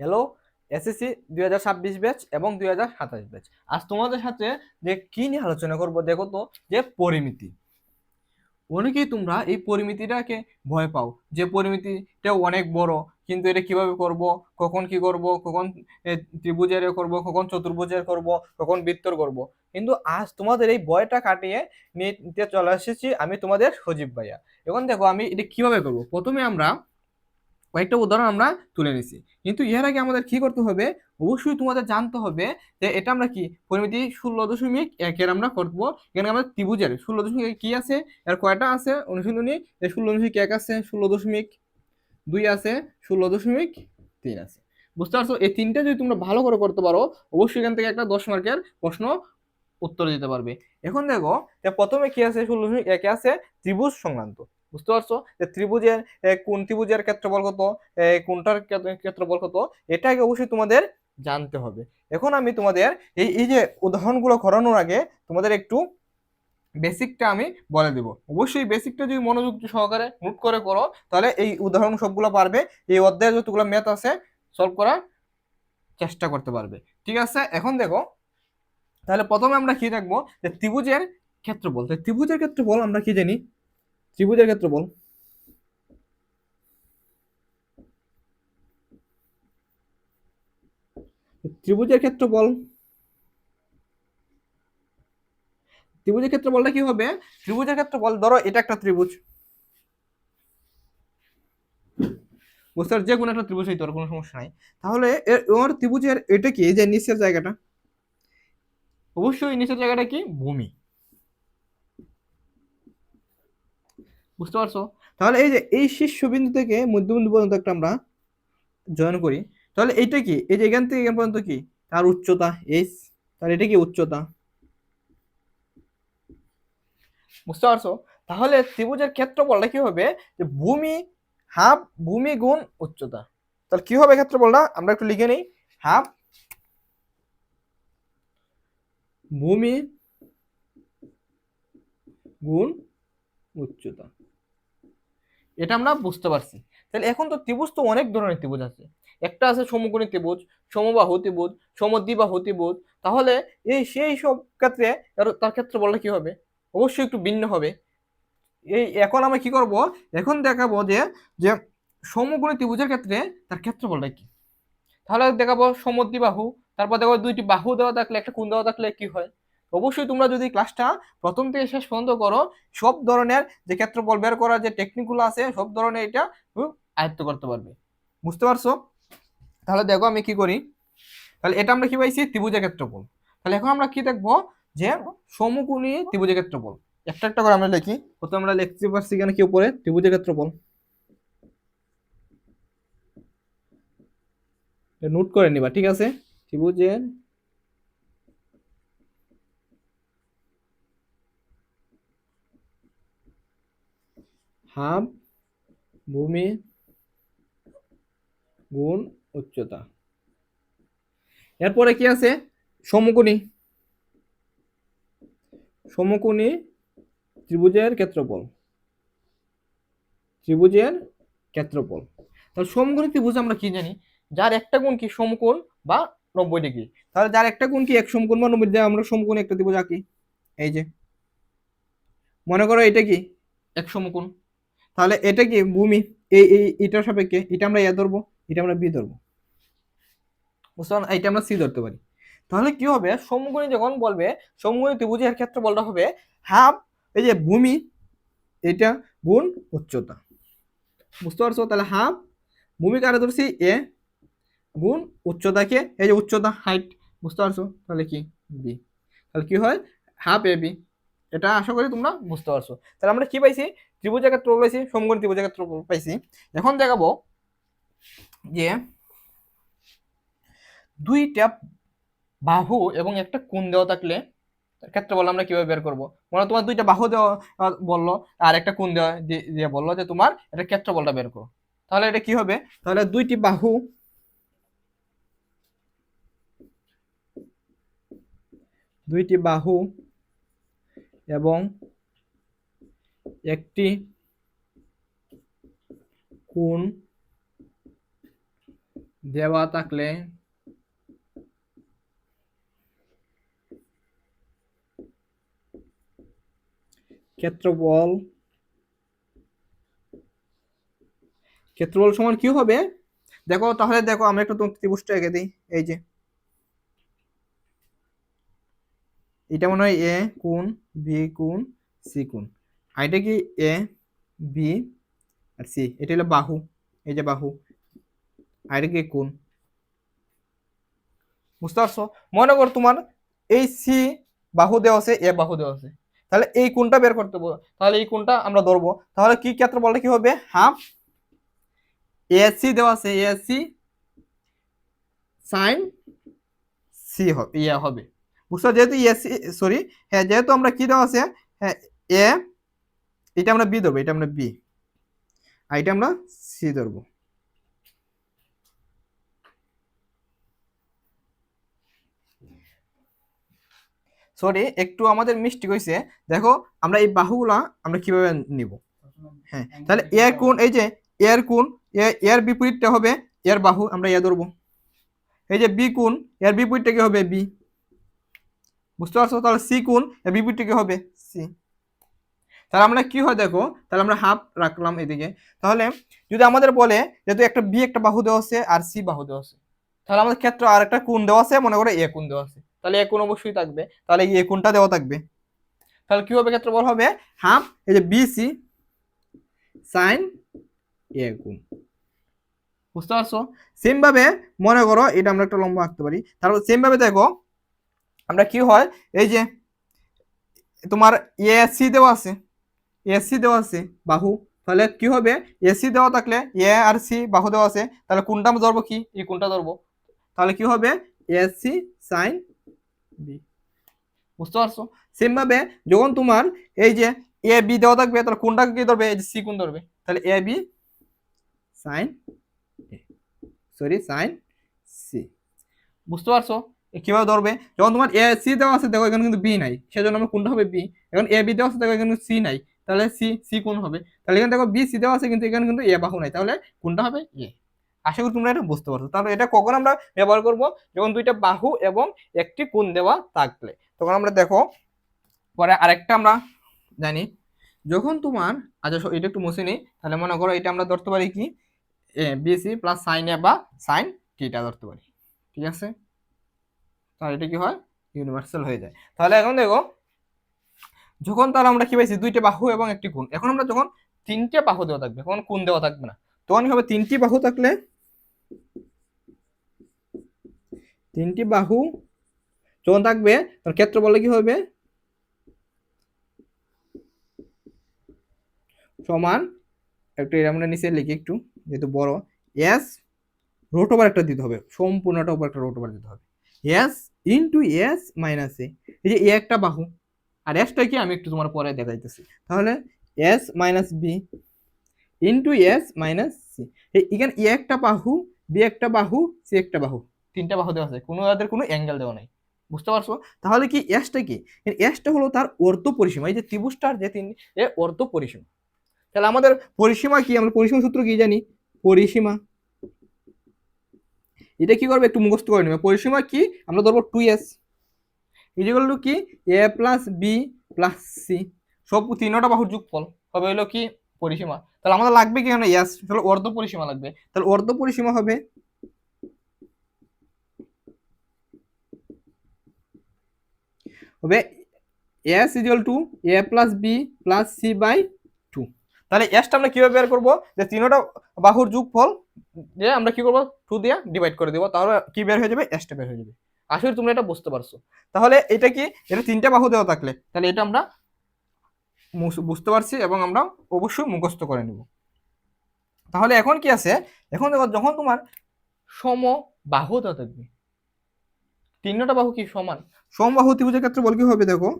Hello SSC দুই হাজার ছাব্বিশ ব্যাচ এবং দুই হাজার সাতাশ ব্যাচ আজ তোমাদের সাথে যে কি নিয়ে আলোচনা করব দেখো তো, যে পরিমিতি। অনেকেই তোমরা এই পরিমিতিটাকে ভয় পাও, যে পরিমিতিটা অনেক বড়, কিন্তু এটা কীভাবে করব, কখন কি করব, কখন ত্রিভুজের করব, কখন চতুর্ভুজের করব, কখন বৃত্তর করব। কিন্তু আজ তোমাদের এই ভয়টা কাটিয়ে নিতে চলে এসেছি আমি তোমাদের সজীব ভাইয়া। এখন দেখো আমি এটা কীভাবে করব? প্রথমে আমরা কয়েকটা উদাহরণ আমরা তুলে নিছি। কিন্তু এর আগে আমাদের কি করতে হবে? অবশ্যই তোমাদের জানতে হবে যে এটা আমরা কি? পরিমিতি ষোলো দশমিক একের আমরা করব। এখানে আমরা ত্রিভুজের ষোলো দশমিক কি আছে? এর কয়টা আছে? অনুশীলনী ষোলো দশমিক এক আছে, ষোলো দশমিক দুই আছে, ষোলো দশমিক তিন আছে। বুঝতে পারছ? এই তিনটা যদি তোমরা ভালো করে করতে পারো, অবশ্যই এখান থেকে একটা দশ মার্কের প্রশ্ন উত্তর দিতে পারবে। এখন দেখো প্রথমে কি আছে? ষোলো দশমিক একে আছে ত্রিভুজ সংক্রান্ত। বুঝতে পারছ? যে ত্রিভুজের কোন ত্রিভুজের ক্ষেত্রফল কত? কোনটার ক্ষেত্র- ক্ষেত্রফল কত? এটাকে অবশ্যই তোমাদের জানতে হবে। এখন আমি তোমাদের এই এই যে উদাহরণগুলো করানোর আগে তোমাদের একটু বেসিকটা আমি বলে দেব। অবশ্যই বেসিকটা যদি মনোযোগ সহকারে নোট করে করো, তাহলে এই উদাহরণ সবগুলো পারবে। এই অধ্যায়ে যতগুলো ম্যাথ আছে সলভ করার চেষ্টা করতে পারবে। ঠিক আছে? এখন দেখো, তাহলে প্রথমে আমরা কি দেখব? যে ত্রিভুজের ক্ষেত্রফল। ত্রিভুজের ক্ষেত্রফল আমরা কি জানি? ত্রিভুজের ক্ষেত্রফল ত্রিভুজের ক্ষেত্রফল ত্রিভুজের ক্ষেত্রফলটা কি হবে? ত্রিভুজের ক্ষেত্রফল ধরো এটা একটা ত্রিভুজ। বুঝতে? যে কোনো একটা ত্রিভুজ হইতে কোনো সমস্যা নাই। তাহলে ওর ত্রিভুজের এটা কি? যে নিচের জায়গাটা। অবশ্যই নিচের জায়গাটা কি? ভূমি। বুঝতে পারছ? তাহলে এই যে এই শীর্ষবিন্দু থেকে মধ্যবিন্দু পর্যন্ত একটা আমরা জয়েন করি। তাহলে এইটা কি? এই যে এখান থেকে এখান পর্যন্ত কি? তার উচ্চতা এইচ তাহলে এটা কি উচ্চতা? বুঝতে পারছ? তাহলে ত্রিভুজের ক্ষেত্রফলটা কি হবে? যে ভূমি হাফ ভূমি গুণ উচ্চতা। তাহলে কি হবে ক্ষেত্রফলটা? আমরা একটু লিখে নিই। হাফ ভূমি গুণ উচ্চতা। এটা আমরা বুঝতে পারছি। তাহলে এখন তো ত্রিভুজ তো অনেক ধরনের ত্রিভুজ আছে। একটা আছে সমকোণী ত্রিভুজ, সমবাহু ত্রিভুজ, সমদ্বিবাহু ত্রিভুজ। তাহলে এই সেই সব ক্ষেত্রে তার ক্ষেত্রে বললে কি হবে? অবশ্যই একটু ভিন্ন হবে। এই এখন আমরা কি করব? এখন দেখাবো যে যে সমকোণী ত্রিভুজের ক্ষেত্রে তার ক্ষেত্রফলটা কি? তাহলে দেখাবো সমদ্বিবাহু, তারপর দেখো দুইটি বাহু দেওয়া থাকলে, একটা কোণ দেওয়া থাকলে কি হয়? অবশ্যই তোমরা যদি ক্লাসটা প্রথম থেকে শেষ পর্যন্ত করো, সব ধরনের যে ক্ষেত্রফল বের করার যে টেকনিকগুলো আছে, সব ধরনের এটা আয়ত্ত করতে পারবে। বুঝতে পারছ? তাহলে দেখো আমি কি করি? তাহলে এটা আমরা কি পাইছি? ত্রিভুজের ক্ষেত্রফল। তাহলে এখন আমরা কি দেখব? যে সমকোণী ত্রিভুজের ক্ষেত্রফল। একটা একটা করে আমরা লিখি। প্রথমে আমরা লিখতে পারছি কেন কি উপরে? ত্রিভুজের ক্ষেত্রফল। নোট করে নিবা, ঠিক আছে? ত্রিভুজের হাফ ভূমি গুণ উচ্চতা। এরপরে কি আছে? সমকোণী। সমকোণী ত্রিভুজের ক্ষেত্রফল। ত্রিভুজের ক্ষেত্রফল। তাহলে সমকোণী ত্রিভুজ আমরা কি জানি? যার একটা কোণ কি? সমকোণ বা নব্বই ডিগ্রি। তাহলে যার একটা কোণ কি? এক সমকোণ বা নব্বই আমরা সমকোণ একটা ত্রিভুজ আঁকি। এই যে। মনে করো এটা কি? এক সমকোণ। তাহলে এটা কি ভূমি? এই এই, এটার সাপেক্ষে এটা আমরা এ ধরবো, এটা আমরা বি ধরবো। বুঝতে পারলাম এটা আমরা সি ধরতে পারি। তাহলে কি হবে? সমকোণী যখন বলবে সমকোণী ত্রিভুজের ক্ষেত্রে বলটা হবে হাফ এই যে ভূমি, এটা গুণ উচ্চতা। বুঝতে পারছ? তাহলে হাফ ভূমি কারে ধরছি এ, গুণ উচ্চতাকে, এই যে উচ্চতা হাইট বুঝতে পারছ? তাহলে কি? বি তাহলে কি হয়? হাফ এ বি এটা আশা করি তোমরা বুঝতে পারছ। তাহলে আমরা কি পাইছি? ত্রিভুজের ক্ষেত্র পাইছি সমকোণী ত্রিভুজের ক্ষেত্র পাইছি এখন দেখাবো যে দুইটা বাহু এবং একটা কোণ দেওয়া থাকলে তার ক্ষেত্রফল আমরা কীভাবে বের করব? মনে তোমার দুইটা বাহু দেওয়া বলল, আর একটা কোণ দেওয়া দিয়ে বলল যে তোমার এটা ক্ষেত্রফলটা বের করো। তাহলে এটা কি হবে? তাহলে দুইটি বাহু দুইটি বাহু এবং একটি কোণ দেওয়া থাকলে ক্ষেত্রফল ক্ষেত্রফল সমান কি হবে? দেখো, তাহলে দেখো, আমরা একটু তোমাকে ত্রিভুজটা এঁকে দিই। এই যে, এটা মনে হয় এ কোণ বি কোণ সি কোণ। এটা কি এ, বি, আর সি? এটা হলো বাহু। এই যে বাহু। এটা কি কোণ বুঝতে পারছ? মনে কর তোমার এই সি বাহু দেওয়া আছে, এ বাহু দেওয়া আছে। তাহলে এই কোনটা বের করতে বলো? তাহলে এই কোনটা আমরা ধরবো। তাহলে কি ক্ষেত্র বলতে কি হবে? হাফ। এসি দেওয়া আছে এসি সাইন সি হবে ইয়ে হবে। বুঝছ? যেহেতু এসি সরি হ্যাঁ যেহেতু আমরা কি দেওয়া আছে? হ্যাঁ এ এটা আমরা বি ধরবো, এটা আমরা বি আর এটা আমরা সি ধরবো। সরি একটু আমাদের মিস্টেক হয়েছে দেখো, আমরা এই বাহুগুলা আমরা কীভাবে নিব? হ্যাঁ তাহলে এর কোণ, এই যে এর এ- এর বিপরীতটা হবে এর বাহু, আমরা এ ধরবো। এই যে বি কোণ এর বিপরীতটা কি হবে বি বুঝতে পারছ? তাহলে সি কোণ এর বিপরীতটা কি হবে? সি তাহলে আমরা কি হয় দেখো, তাহলে আমরা হাফ রাখলাম এদিকে। তাহলে যদি আমাদের বলে যেহেতু একটা বি একটা বাহু দেওয়া আছে, আর সি বাহু দেওয়া আছে, তাহলে আমাদের ক্ষেত্রে আর একটা কোণ দেওয়া আছে, মনে করো এ কোণ দেওয়া আছে। তাহলে এ কোণ অবশ্যই থাকবে। তাহলে এ কোণটা দেওয়া থাকবে। তাহলে কি হবে ক্ষেত্রফল হবে? হাফ এই যে বি সি সাইন এ কোণ। বুঝতে পারছ? সেম ভাবে মনে করো, এটা আমরা একটা লম্বা আঁকতে পারি। তারপর সেম ভাবে দেখো, আমরা কি হয়, এই যে তোমার এ সি দেওয়া আছে। এসি দেওয়া আছে বাহু। তাহলে কি হবে? এসি দেওয়া থাকলে এ আর সি বাহু দেওয়া আছে। তাহলে কোনটা আমরা ধরবো কি? এই কোনটা ধরবো? তাহলে কি হবে? এসি সাইন বি বুঝতে পারছ? সেম ভাবে যখন তোমার এই যে এ বি দেওয়া থাকবে তাহলে কোনটা কি ধরবে? এই যে সি কোন ধরবে? তাহলে A B sine sorry sine C বুঝতে পারছ? কীভাবে ধরবে? যখন তোমার এ সি দেওয়া আছে দেখো এখানে কিন্তু বি নাই। সেজন্য আমার কোনটা হবে বি এখন এ বি দেওয়া আছে দেখো এখানে সি নাই। তাহলে সি সি কোন হবে? তাহলে এখানে দেখো বি সি দেওয়া আছে, কিন্তু এখানে কিন্তু এ বাহু নাই। তাহলে কোনটা হবে? এ আশা করি তোমরা এটা বুঝতে পারছ। তাহলে এটা কখন আমরা ব্যবহার করব? যখন দুইটা বাহু এবং একটি কোণ দেওয়া থাকলে। তখন আমরা দেখো, পরে আরেকটা আমরা জানি। যখন তোমার আচ্ছা এটা একটু মুছে নিই। তাহলে মনে করো এটা আমরা ধরতে পারি কি? A BC plus sine A বা সাইন টিটা ধরতে পারি। ঠিক আছে? তাহলে এটা কি হয়? ইউনিভার্সাল হয়ে যায়। তাহলে এখন দেখো যখন তাহলে আমরা কি পাইছি? দুইটা বাহু এবং একটি কোণ। এখন আমরা যখন তিনটে বাহু দেওয়া থাকবে, এখন কোণ দেওয়া থাকবে না। তখন কি হবে তিনটি বাহু থাকলে তিনটি বাহু যখন থাকবে, তার ক্ষেত্র বলে কি হবে? সমান, একটু আমরা নিচে লিখি একটু, যেহেতু বড়। এস রোট ওভার একটা দিতে হবে, সম্পূর্ণটা উপর একটা রোট ওভার দিতে হবে। S into S minus A এই যে এ একটা বাহু। আর এসটা কি? আমি একটু তোমার পরে দেখাইতেছি। তাহলে S minus B into S minus C এখানে এ একটা বাহু বি একটা বাহু সি একটা বাহু। তিনটা বাহু দেওয়া আছে। কোনো তাদের কোনো অ্যাঙ্গেল দেওয়া নাই। বুঝতে পারছ? তাহলে কি এসটা কি? এসটা হলো তার অর্ধ পরিসীমা। এই যে ত্রিভুজটার যে তিন এ অর্ধ পরিসীমা। তাহলে আমাদের পরিসীমা কি? আমরা পরিসীমা সূত্র কি জানি? পরিসীমা। এটা কি করবে? একটু মুখস্থ করে নেবে। পরিসীমা কি? আমরা ধরবো টু এস ইজিকাল টু কি? A plus B plus C সব তিনটা বাহুর যোগফল। হবে হলো কি? পরিসীমা। তাহলে আমাদের লাগবে কি এখানে? এস তাহলে অর্ধ পরিসীমা লাগবে। তাহলে অর্ধ পরিসীমা হবে হবে S is equal to A plus B plus C by two তাহলে এসটা আমরা কীভাবে বের করব? যে তিনটা বাহুর যোগফল, যে আমরা কি করব? টু দিয়ে ডিভাইড করে দেবো। তাহলে কি বের হয়ে যাবে? এসটা বের হয়ে যাবে। করি তোমরা এটা বুঝতে পারছ। তাহলে এটা কি? এটা তিনটা বাহু দেওয়া থাকলে। তাহলে এটা আমরা বুঝতে পারছি এবং আমরা অবশ্যই মুখস্থ করে নেব। তাহলে এখন কি আছে? এখন দেখো যখন তোমার সম বাহু দেওয়া থাকবে। তিনটা বাহু কি সমান? সমবাহু ত্রিভুজের ক্ষেত্রে বল কি হবে দেখো?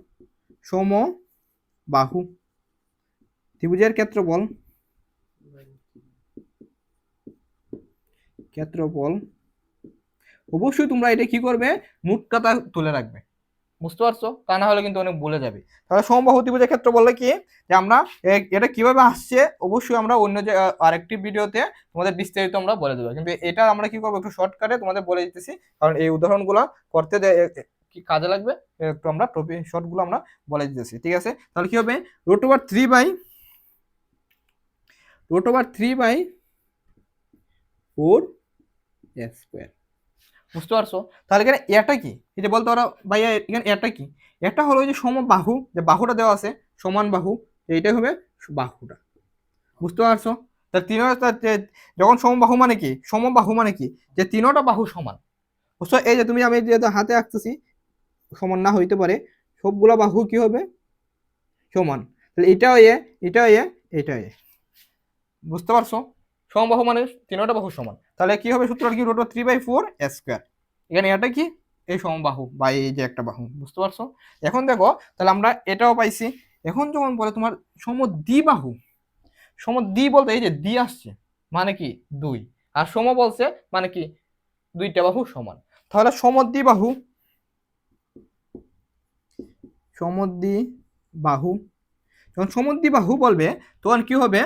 সম বাহু ত্রিভুজের ক্ষেত্রফল ক্ষেত্রফল অবশ্যই তোমরা এটা কি করবে? মুট তুলে রাখবে। বুঝতে পারছ? তা না হলে কিন্তু অনেক বলে যাবে। তাহলে সমবাহু ত্রিভুজের ক্ষেত্রে বললে কি? যে আমরা এটা কীভাবে আসছে? অবশ্যই আমরা অন্য যে আরেকটি ভিডিওতে তোমাদের বিস্তারিত আমরা বলে দেবো। কিন্তু এটা আমরা কি করব? একটু শর্টকাটে তোমাদের বলে দিতেছি। কারণ এই উদাহরণগুলো করতে কি কাজে লাগবে? একটু আমরা টপিক শর্টগুলো আমরা বলে দিতেছি। ঠিক আছে? তাহলে কি হবে? Root over three by root over three by four square বুঝতে পারছ? তাহলে এখানে এটা কি? যে বলতে পারো, ভাইয়া, এখানে এটা কি? এটা হলো যে সমবাহু, যে বাহুটা দেওয়া আছে, সমান বাহু এইটাই হবে বাহুটা। বুঝতে পারছ? তা তিন যখন সমবাহু মানে কি? সমবাহু মানে কি? যে তিনোটা বাহু সমান। বুঝছ? এই যে তুমি, আমি যেহেতু হাতে আঁকতেছি, সমান না হইতে পারে, সবগুলা বাহু কি হবে? সমান। তাহলে এটাও এ, এটা এ এটাও এ। বুঝতে পারছ? সমবাহু মানে তিনোটা বাহু সমান। তাহলে কি হবে সূত্রটা কি root three by four square এখানে এটা কি? এই সমবাহু বা এই যে একটা বাহু, বুঝতে পারছ? এখন দেখো, তাহলে আমরা এটাও পাইছি। এখন যখন বলে তোমার সমদ্বিবাহু সমদ্বি বলতে এই যে দ্বি আসছে মানে কি? দুই। আর সম বলছে মানে কি? দুইটা বাহু সমান। তাহলে সমদ্বিবাহু সমদ্বিবাহু যখন সমদ্বিবাহু বলবে, তখন কি হবে?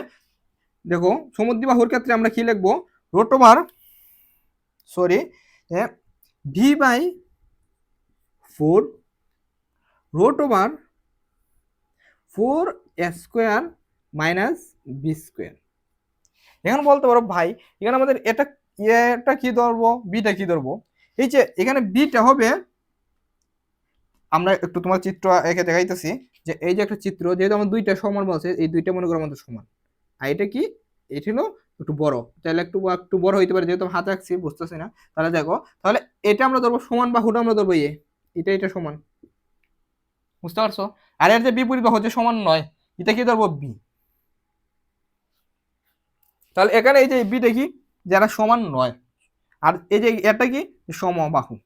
দেখো সমদ্বিবাহুর ক্ষেত্রে আমরা কি লিখব? Root over sorry V by four root over four square minus B square এখন বলতে পারো, ভাই, এখানে আমাদের এটা এটা কি ধরবো? বিটা কি ধরবো? এই যে, এখানে বিটা হবে, আমরা একটু তোমার চিত্র এঁকে দেখাইতেছি যে, এই যে একটা চিত্র, যেহেতু আমার দুইটা সমান বলছে, এই দুইটা মনে করো আমাদের সমান। আর এটা কি? এটা হলো একটু বড়। তাহলে একটু একটু বড় হইতে পারে, যেহেতু হাত আঁকছি, বুঝতেছি না। তাহলে দেখো, তাহলে এটা আমরা ধরবো সমান বাহুটা আমরা ধরবো এ। এটা এটা সমান। বুঝতে পারছ? আর এর যে বিপরীত বাহু, যে সমান নয়, এটা কি ধরবো? বি। তাহলে এখানে এই যে বিটা কি যারা সমান নয়। আর এই যে এটা কি? সমবাহু।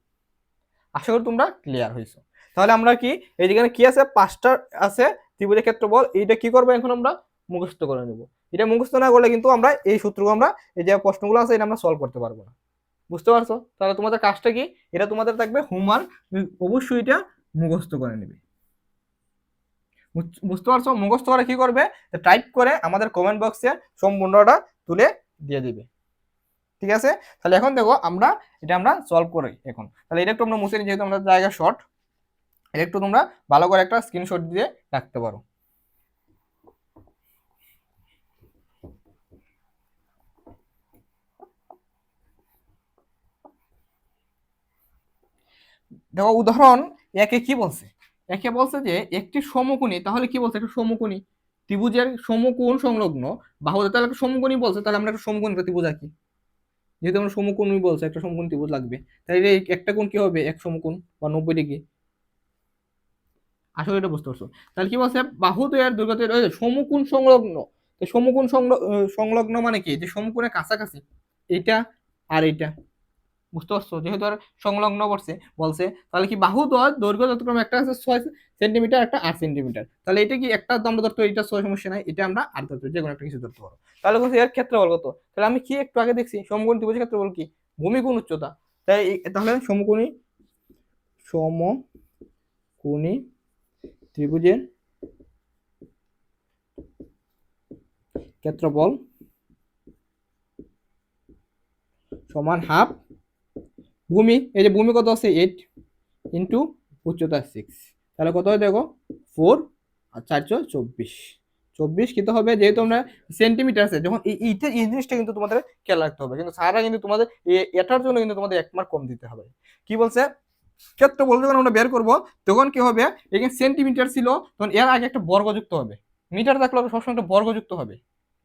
আশা করি তোমরা ক্লিয়ার হয়েছো। তাহলে আমরা কি, এই যেখানে কি আছে, পাঁচটা আছে, ত্রিভুজের ক্ষেত্র বল এইটা কি করব এখন আমরা? মুখস্থ করে নেব। এটা মুখস্থ না করলে কিন্তু আমরা এই সূত্রগুলো আমরা, এই যে প্রশ্নগুলো আছে, এটা আমরা সলভ করতে পারব না। বুঝতে পারছ? তাহলে তোমাদের কাজটা কি? এটা তোমাদের থাকবে হোমওয়ার্ক অবশ্যই এটা মুখস্থ করে নেবে। বুঝ- বুঝতে পারছ? মুখস্থ করে কি করবে? টাইপ করে আমাদের কমেন্ট বক্সে সম্পূর্ণটা তুলে দিয়ে দিবে। ঠিক আছে? তাহলে এখন দেখো, আমরা এটা আমরা সলভ করি এখন। তাহলে এটা একটু আমরা মুছে যেহেতু আমরা জায়গা শর্ট এটা একটু তোমরা ভালো করে একটা স্ক্রিনশট দিয়ে রাখতে পারো। দেখো, উদাহরণ, একে কি বলছে? একে বলছে যে, একটি সমকোণী, তাহলে কি বলছে? একটা সমকোণী। ত্রিভুজের সমকোণ সংলগ্ন বাহু তাহলে একটা সমকোণী বলছে, তাহলে আমরা একটা সমকোণী ত্রিভুজ আঁকি। যেহেতু আমরা সমকোণী বলছে, একটা সমকোণ ত্রিভুজ লাগবে। তাহলে একটা কোণ কি হবে? এক সমকোণ বা নব্বই ডিগ্রি। আসলে এটা বুঝতে পারছ। তাহলে কি বলছে? বাহু দ্বয়ের দৈর্ঘ্য তৈরি হয়েছে সমকোণ সংলগ্ন। তো সমকোণ সংল- সংলগ্ন মানে কি? যে সমকোণের কাছাকাছি, এটা আর এটা। বুঝতে পারছ যেহেতু আর সংলগ্ন করছে, বলছে, তাহলে কি বাহু দ্বয় দৈর্ঘ্য যতক্রমে একটা আছে, ছয় সেন্টিমিটার একটা আট সেন্টিমিটার। তাহলে এটা কি একটা আমরা ধরতে এটা ছয়, সমস্যা নাই, এটা আমরা আট ধরতে যে কোনো একটা কিছু ধরতে পারো তাহলে বলছে, এর ক্ষেত্রে বল কত? তাহলে আমি কি একটু আগে দেখছি, সমকোণ ত্রিভুজের ক্ষেত্রে বল কি? ভূমি উচ্চতা। তাই তাহলে সমকোণী সমকোণী ত্রিভুজের ক্ষেত্রফল সমান হাফ ভূমি, এই যে ভূমি কত আছে? এইট ইন্টু উচ্চতা সিক্স তাহলে কত হয় দেখো? ফোর আর চারশো চব্বিশ। চব্বিশ কিন্তু হবে যেহেতু আমরা সেন্টিমিটার আছে, যখন এই এইটা এই জিনিসটা কিন্তু তোমাদের খেয়াল রাখতে হবে। কিন্তু সারা কিন্তু তোমাদের এটার জন্য কিন্তু তোমাদের এক মার্ক কম দিতে হবে। কি বলছে? ক্ষেত্রফল যখন আমরা বের করব, তখন কি হবে? এখানে সেন্টিমিটার ছিল, তখন এর আগে একটা বর্গ যুক্ত হবে। মিটার থাকলে হবে, সবসময় একটা বর্গ যুক্ত হবে।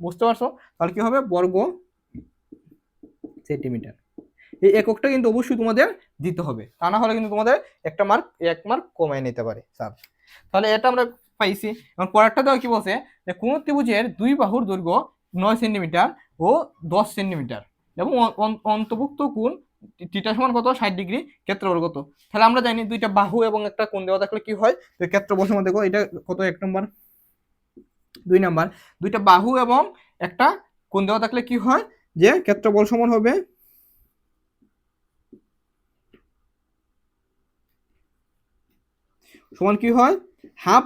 বুঝতে পারছ? তাহলে কি হবে? বর্গ সেন্টিমিটার এই এককটা কিন্তু অবশ্যই তোমাদের দিতে হবে। তা না হলে কিন্তু তোমাদের একটা মার্ক এক মার্ক কমায় নিতে পারে স্যার তাহলে এটা আমরা পাইছি। এবং পরেরটা দেওয়া কি বলছে? যে কোন ত্রিভুজের দুই বাহুর দৈর্ঘ্য নয় সেন্টিমিটার ও দশ সেন্টিমিটার এবং অন্তর্ভুক্ত কোণ টিটা সমান কত? ষাট ডিগ্রি ক্ষেত্রফল কত? তাহলে আমরা জানি দুইটা বাহু এবং একটা কোণ দেওয়া থাকলে কি হয়? তো ক্ষেত্রফল সমান দেখো, এটা কত? এক নম্বর দুই নাম্বার দুইটা বাহু এবং একটা কোণ দেওয়া থাকলে কি হয়? যে ক্ষেত্রফল সমান হবে সমান কি হয়? হাফ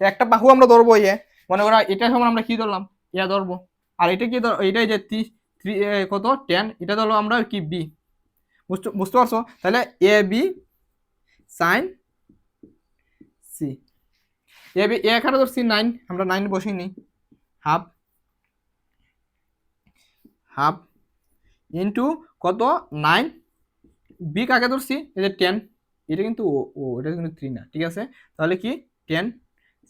একটা বাহু আমরা ধরবো ইয়ে মনে করো এটা সমান আমরা কি ধরলাম? ইয়া ধরবো। আর এটা কি ধর- এটাই যে থ্রি কত? টেন এটা ধরলো আমরা কি? বি বুঝতে বুঝতে পারছ? তাহলে A B sine C A B A এখানে ধরছি নাইন আমরা নাইন বসিয়ে নিই। হাফ হাফ ইন্টু কত? নাইন বি কাকে ধরছি? এই যে টেন এটা কিন্তু ও ও, এটা কিন্তু থ্রি না, ঠিক আছে? তাহলে কি? টেন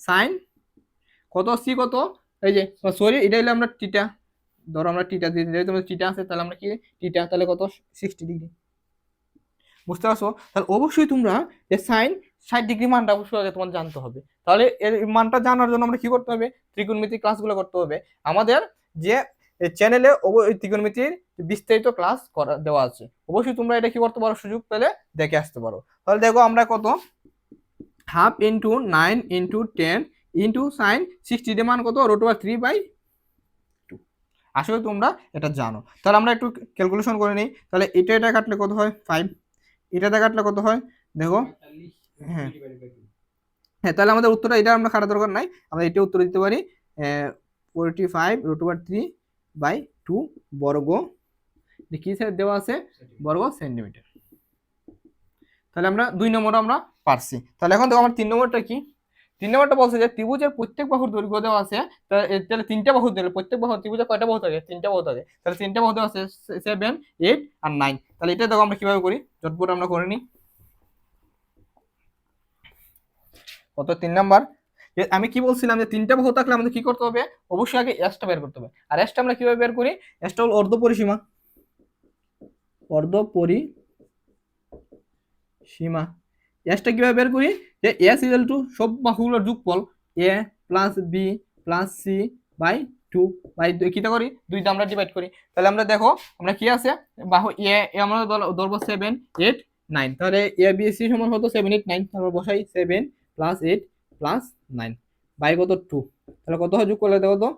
সাইন কত? সি কত? এই যে সরি এটা হলে আমরা টিটা ধরো আমরা টিটা দিয়ে দিই তোমার টিটা আছে, তাহলে আমরা কি? টিটা তাহলে কত? সিক্সটি ডিগ্রি বুঝতে পারছ? তাহলে অবশ্যই তোমরা যে সাইন ষাট ডিগ্রি মানটা অবশ্যই আগে তোমার জানতে হবে। তাহলে এর মানটা জানার জন্য আমরা কি করতে হবে? ত্রিকোণমিতি ক্লাসগুলো করতে হবে। আমাদের যে চ্যানেলে ত্রিকোণমিতির বিস্তারিত ক্লাস করা, দেওয়া আছে। অবশ্যই তোমরা এটা কি করতে পারো সুযোগ পেলে দেখে আসতে পারো। তাহলে দেখো আমরা কত? Half into nine into ten into sine sixty day মান কত? Root over three by two আসলে তোমরা এটা জানো। তাহলে আমরা একটু ক্যালকুলেশন করে নিই। তাহলে এটা এটা কাটলে কত হয়? ফাইভ এটাতে কাটলে কত হয়? দেখো। হ্যাঁ। হ্যাঁ তাহলে আমাদের উত্তরটা এটা আমরা কাটা দরকার নাই। আমরা এটা উত্তর দিতে পারি। Forty five root over three by two বর্গ এটা কি দেওয়া আছে? বর্গ সেন্টিমিটার তাহলে আমরা দুই নম্বরটা আমরা পারছি। তাহলে এখন দেখো আমার তিন নম্বরটা কি? তিন নম্বরটা বলছে যে ত্রিভুজের প্রত্যেক বাহুর দৈর্ঘ্য দেওয়া আছে তাহলে তিনটা বাহু দিলে প্রত্যেক বাহু ত্রিভুজের কয়টা বাহু থাকে? তিনটা বাহু থাকে। তাহলে তিনটা বাহু দেওয়া আছে সেভেন এইট আর নাইন তাহলে এটা দেখো আমরা কীভাবে করি? চটপট আমরা করে নিই। কত? তিন নাম্বার। আমি কি বলছিলাম যে তিনটা বাহু থাকলে আমাদের কি করতে হবে? অবশ্যই আগে এসটা বের করতে হবে। আর এসটা আমরা কীভাবে বের করি? এসটা হল অর্ধ পরিসীমা অর্ধ পরিসীমা এসটা কীভাবে বের করি? যে এস ইকুয়াল টু সব বাহুগুলোর যোগফল A plus B plus C by two by কিটা করি? দুইটা আমরা ডিভাইড করি। তাহলে আমরা দেখো, আমরা কি আছে? বাহু এ আমরা ধরবো সেভেন এইট নাইন তাহলে এ বি সি সমান হতো সেভেন এইট নাইন তারপর বসাই seven plus eight plus nine by কত? টু তাহলে কত হয়? যোগ করলে দেখো তো?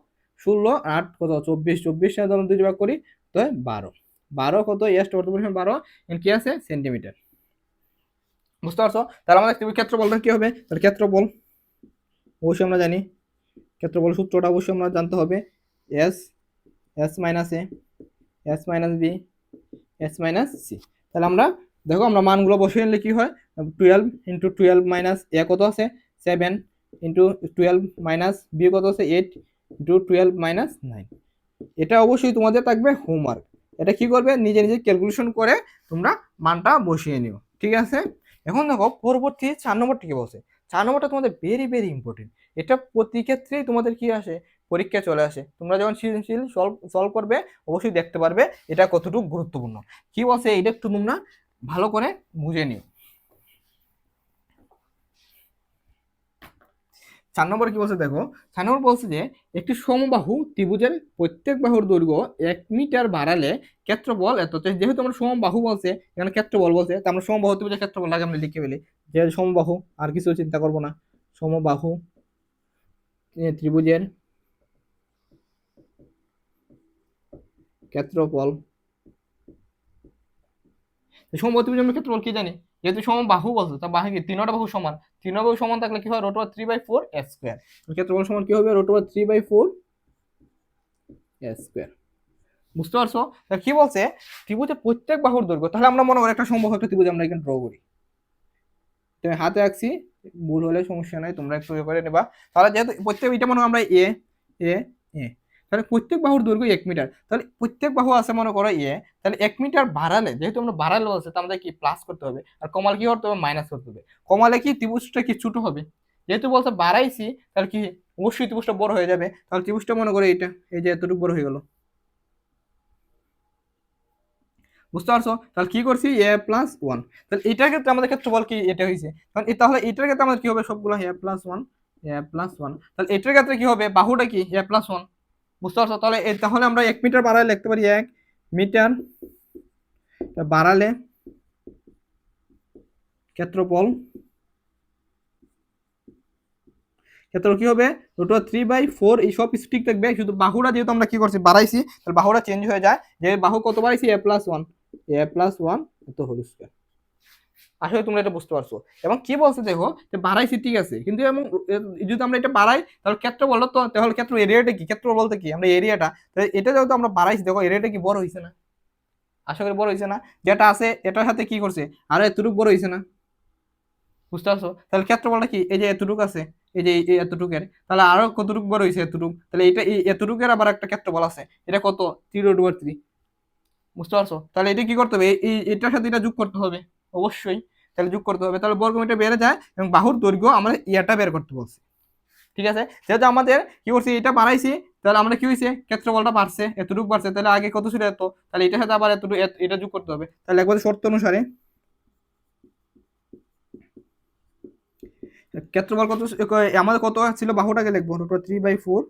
ষোলো, আট, কত? চব্বিশ। চব্বিশ আমরা দুই ভাগ করি তো বারো। বারো কত? এসটা কত পরিমাণ বারো। কি আছে? সেন্টিমিটার বুঝতে পারছ? তাহলে আমাদের ক্ষেত্রফলটা কি হবে? তাহলে ক্ষেত্রফল অবশ্যই আমরা জানি। ক্ষেত্রফল সূত্রটা অবশ্যই আমরা জানতে হবে। S S minus A S minus B S minus C তাহলে আমরা, দেখো, আমরা মানগুলো বসিয়ে নিলে কি হয়? Twelve into twelve minus A কত আছে? Seven into twelve minus B কত আছে? Eight into twelve minus nine এটা অবশ্যই তোমাদের থাকবে হোমওয়ার্ক এটা কি করবে? নিজে নিজে ক্যালকুলেশন করে তোমরা মানটা বসিয়ে নিও। ঠিক আছে? এখন দেখো, পরবর্তী চার নম্বরটা কি বলছে? চার নম্বরটা তোমাদের ভেরি ভেরি ইম্পর্টেন্ট এটা প্রতি ক্ষেত্রেই তোমাদের কি আসে? পরীক্ষা চলে আসে। তোমরা যখন সৃজনশীল সলভ সলভ করবে, অবশ্যই দেখতে পারবে এটা কতটুকু গুরুত্বপূর্ণ। কি বলছে? এটা একটু তোমরা ভালো করে বুঝে নিও। চার নম্বর কি বলছে দেখো? চার নম্বর বলছে যে, একটি সমবাহু ত্রিভুজের প্রত্যেক বাহুর দৈর্ঘ্য এক মিটার বাড়ালে ক্ষেত্রফল এত। যেহেতু আমরা সমবাহু বলছে, এখানে ক্ষেত্রফল বলছে, তো আমরা সমবাহু ত্রিভুজের ক্ষেত্রফল আগে আমরা লিখে ফেলি। যে সমবাহু, আর কিছু চিন্তা করব না। সমবাহু ত্রিভুজের ক্ষেত্রফল। সমবাহু ত্রিভুজের ক্ষেত্রফল কি জানি? যেহেতু সমান বাহু বলছে, তা বাহু কি? তিনটা বাহু সমান। তিনটা বাহু সমান থাকলে কি হয়? Root three by four S square ক্ষেত্রফল সমান কি হবে? Root three by four S square বুঝতে পারছ? তা কি বলছে? ত্রিভুজের প্রত্যেক বাহুর দৈর্ঘ্য, তাহলে আমরা মনে করি একটা সম্ভব একটা ত্রিভুজ আমরা এখানে ড্র করি। তো আমি হাতে আঁকছি, ভুল হলে সমস্যা নাই, তোমরা একটু করে নেবা। তাহলে যেহেতু প্রত্যেক, এটা মনে আমরা এ এ এ তাহলে প্রত্যেক বাহুর দৈর্ঘ্য এক মিটার তাহলে প্রত্যেক বাহু আছে মনে করো এ, তাহলে এক মিটার বাড়ালে, যেহেতু আমরা বাড়ালে বলছে আমাদের কি প্লাস করতে হবে? আর কমাল কি করতে হবে? মাইনাস করতে হবে। কমালে কি ত্রিভুজটা কি ছোট হবে? যেহেতু বলছে বাড়াইছি, তাহলে কি অবশ্যই ত্রিভুজটা বড় হয়ে যাবে। তাহলে ত্রিভুজটা মনে করো এইটা, এই যে এতটুকু বড় হয়ে গেল। বুঝতে পারছ? তাহলে কি করছি? এ প্লাস ওয়ান তাহলে এটার ক্ষেত্রে আমাদের ক্ষেত্রফল কি? এটা হয়েছে কারণ তাহলে এটার ক্ষেত্রে আমাদের কি হবে? সবগুলো A plus one A plus one তাহলে এটার ক্ষেত্রে কি হবে? বাহুটা কি? এ প্লাস ওয়ান বুঝতে পারছ? তাহলে তাহলে আমরা এক মিটার বাড়ালে লিখতে পারি এক মিটার বাড়ালে ক্ষেত্রফল ক্ষেত্র কি হবে? রুট থ্রি বাই ফোর এই সব কিছু ঠিক থাকবে। শুধু বাহুটা যেহেতু আমরা কি করছি? বাড়াইছি, তাহলে বাহুটা চেঞ্জ হয়ে যায়। যে বাহু কত বাড়াইছি? A plus one A plus one এত হোল স্কোয়ার আসলে তোমরা এটা বুঝতে পারছ। এবং কি বলছে দেখো যে বাড়াইছি ঠিক আছে, কিন্তু এবং যদি আমরা এটা বাড়াই, তাহলে ক্ষেত্র বলো তো, তাহলে ক্ষেত্র এরিয়াটা কি? ক্ষেত্র বলতে কি? আমরা এরিয়াটা এটা যেহেতু আমরা বাড়াইছি দেখো এরিয়াটা কি বড় হয়েছে না? আশা করি বড় হয়েছে না। যেটা আছে, এটার সাথে কি করছে? আরও এতটুকু বড় হয়েছে না। বুঝতে পারছ? তাহলে ক্ষেত্রফলটা কি? এই যে এতটুকু আছে, এই যে এই এতটুকের, তাহলে আরও কতটুকু বড় হয়েছে এতটুক? তাহলে এটা এই এতটুকের আবার একটা ক্ষেত্র ক্ষেত্রফল আছে। এটা কত? থ্রি রোড থ্রি বুঝতে পারছ? তাহলে এটা কি করতে হবে? এই, এটার সাথে এটা যোগ করতে হবে। অবশ্যই। তাহলে যোগ করতে হবে। তাহলে বর্গমিটার বেড়ে যায় এবং বাহুর দৈর্ঘ্য আমরা ইয়াটা বের করতে বলছি। ঠিক আছে? যেহেতু আমাদের কি করছি? এটা বাড়াইছি, তাহলে আমরা কি হয়েছে ক্ষেত্রফলটা বাড়ছে, এতটুকু বাড়ছে, তাহলে আগে কত ছিল এত? তাহলে এটার সাথে আবার এতটুকু, এত- এটা যোগ করতে হবে। তাহলে একবার শর্ত অনুসারে ক্ষেত্রফল কত আমাদের কত ছিল? বাহুটাকে লিখব three by four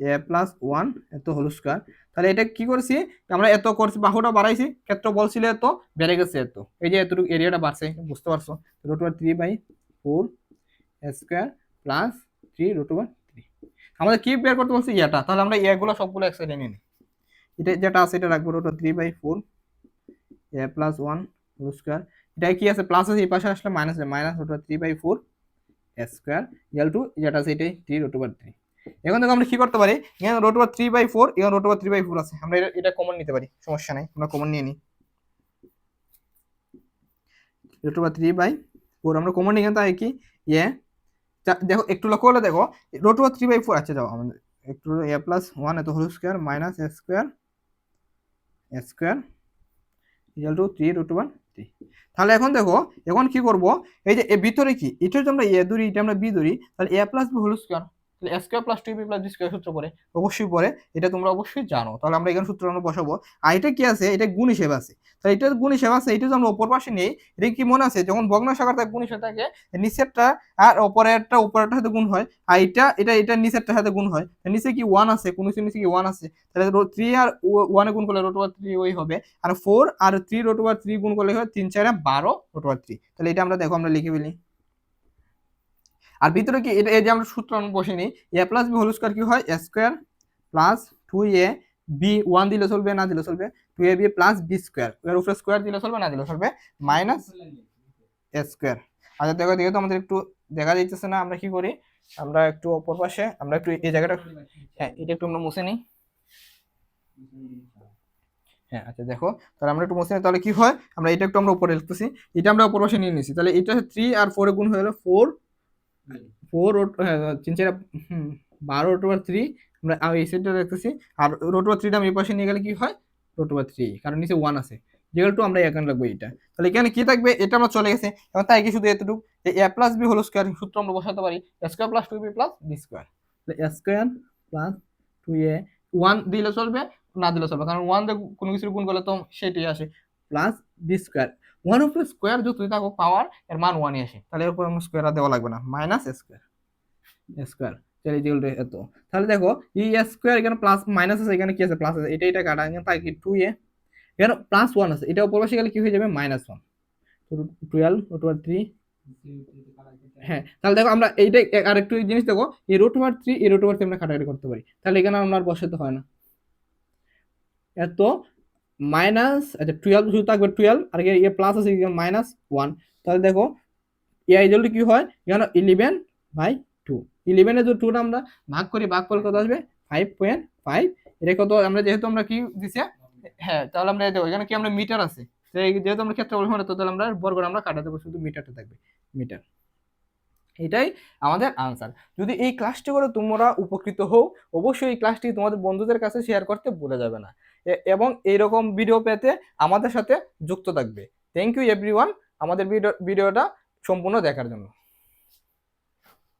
A plus one এত হোল স্কোয়ার তাহলে এটা কি করছি? আমরা এত করছি, বাহুটা বাড়াইছি ক্ষেত্রফল ছিল এত, বেড়ে গেছে এত। এই যে এতটুকু এরিয়াটা বাড়ছে, বুঝতে পারছ? Root three by four square plus three root over three আমাদের কি বের করতে বলছি? এটা তাহলে আমরা এগুলো সবগুলো এক সাইডে নিয়ে নিই। এটা যেটা আছে, এটা রাখব root three by four A plus one whole square এটা কি আছে? প্লাস আছে, এই পাশে আসলে minus minus root three by four square equal to যেটা আছে, এটাই থ্রি রুট ওভার থ্রি এখন দেখো আমরা কি করতে পারি? এখানে root over three by four এখানে root over three by four আছে। আমরা এটা- এটা কমন নিতে পারি, সমস্যা নাই, আমরা কমন নিয়ে নিই। Root over three by four আমরা কমন নিই তাই কি? ইয়ে দেখো, একটু লক্ষ্য করলে দেখো root over three by four আছে, যাও, আমাদের একটু এ প্লাস ওয়ান এত whole square minus A square A square equal to three root over three তাহলে এখন দেখো, এখন কি করব? এই যে এর ভিতরে কি? এটা যদি আমরা এ ধরি এটা আমরা বি ধরি তাহলে A plus B whole square তাহলে square plus two B plus B square সূত্র পড়ে। অবশ্যই পড়ে, এটা তোমরা অবশ্যই জানো। তাহলে আমরা এখানে সূত্র বসাবো। আর এটা কি আছে? এটা গুণ হিসেবে আছে। তাহলে এটা গুণ হিসেবে আছে, এটা আমরা পাশে এটা কি মনে আছে? যখন গুণ হিসেবে থাকে নিচেরটা আর উপরেরটার সাথে গুণ হয়। আর এটা এটা এটা সাথে গুণ হয়। নিচে কি ওয়ান আছে? কোন নিচে কি ওয়ান আছে? তাহলে থ্রি আর ওয়ানে গুণ করলে রোট থ্রি ওই হবে। আর ফোর আর থ্রি রোট থ্রি গুণ করলে হয় তিন, চারে বারো রোট থ্রি তাহলে এটা আমরা দেখো, আমরা লিখে ফেলি। আর ভিতরে কি, এটা, এই যে আমরা সূত্র বসে নিই A plus B whole square কি হয়? A square plus two A B one দিলে চলবে, না দিলে চলবে? Two A B plus B square এর উপরে স্কোয়ার দিলে চলবে, না দিলে চলবে? মাইনাস এ স্কোয়ার আচ্ছা দেখো দেখো তো আমাদের একটু দেখা যাইতেছে না, আমরা কি করি? আমরা একটু অপর পাশে, আমরা একটু এই জায়গাটা হ্যাঁ এটা একটু আমরা মুছে নিই। হ্যাঁ আচ্ছা দেখো, তাহলে আমরা একটু মুছে নিই, তাহলে কি হয়? আমরা এটা একটু আমরা উপরে লিখতেছি। এটা আমরা অপর পাশে নিয়ে নিছি। তাহলে এটা থ্রি আর ফোরে গুণ হয়ে গেলো ফোর ফোর রোট হ্যাঁ তিন চার বারো ওভার থ্রি আমরা আ- এই সাইডটা দেখতেছি। আর রোট ওভার থ্রিটা আমি পাশে নিয়ে গেলে কি হয়? ওভার থ্রি কারণ নিচে ওয়ান আছে। যেগুলো টু আমরা এখানে রাখব এটা তাহলে এখানে কি থাকবে? এটা আমরা চলে গেছে। এবং তাই কি শুধু এতটুকু? যে A plus B whole square সূত্র আমরা বসাতে পারি। A square plus two B plus B square A square plus two A one দিলে চলবে, না দিলে চলবে। কারণ ওয়ান দিয়ে কোনো কিছুর গুণ করলে তো সেটাই আসে। Plus B square one of square যতই থাকুক পাওয়ার এর মান ওয়ানই আসে, তাহলে এরপর আমার স্কোয়ার দেওয়া লাগবে না মাইনাস স্কোয়ার স্কোয়ার তাহলে যেগুলো এত। তাহলে দেখো, এই স্কোয়ার এখানে প্লাস মাইনাস আছে, এখানে কি আছে? প্লাস আছে, এটা এটা কাটা, এখানে তাই কি টু এ এখানে প্লাস ওয়ান আছে এটা উপর গেলে কি হয়ে যাবে? Minus one twelve root over three হ্যাঁ তাহলে দেখো আমরা এইটা আর একটু জিনিস দেখো, এই রুট ওভার থ্রি এই রুট ওভার থ্রি আমরা কাটাকাটি করতে পারি। তাহলে এখানে আমরা আর বসাতে হয় না। এত মাইনাস আচ্ছা টুয়েলভ শুধু থাকবে টুয়েলভ আর কি এ প্লাস আছে মাইনাস ওয়ান তাহলে দেখো, এ রেজাল্ট কি হয়? এখানে ইলেভেন বাই টু ইলেভেনের যে টুটা আমরা ভাগ করি ভাগ করলে কত আসবে? ফাইভ পয়েন্ট ফাইভ এটা কত? আমরা যেহেতু আমরা কি দিছে? হ্যাঁ তাহলে আমরা দেখো, এখানে কি আমরা মিটার আছে? যেহেতু আমরা ক্ষেত্রে বলব তো তাহলে আমরা বর্গ আমরা কাটা দেবো শুধু মিটারটা থাকবে মিটার এটাই আমাদের আনসার যদি এই ক্লাসটি করে, তোমরা উপকৃত হও, অবশ্যই এই ক্লাসটি তোমাদের বন্ধুদের কাছে শেয়ার করতে ভুলে যাবে না। এবং এইরকম ভিডিও পেতে আমাদের সাথে যুক্ত থাকবে। থ্যাংক ইউ এভরিওয়ান আমাদের ভিডিও ভিডিওটা সম্পূর্ণ দেখার জন্য।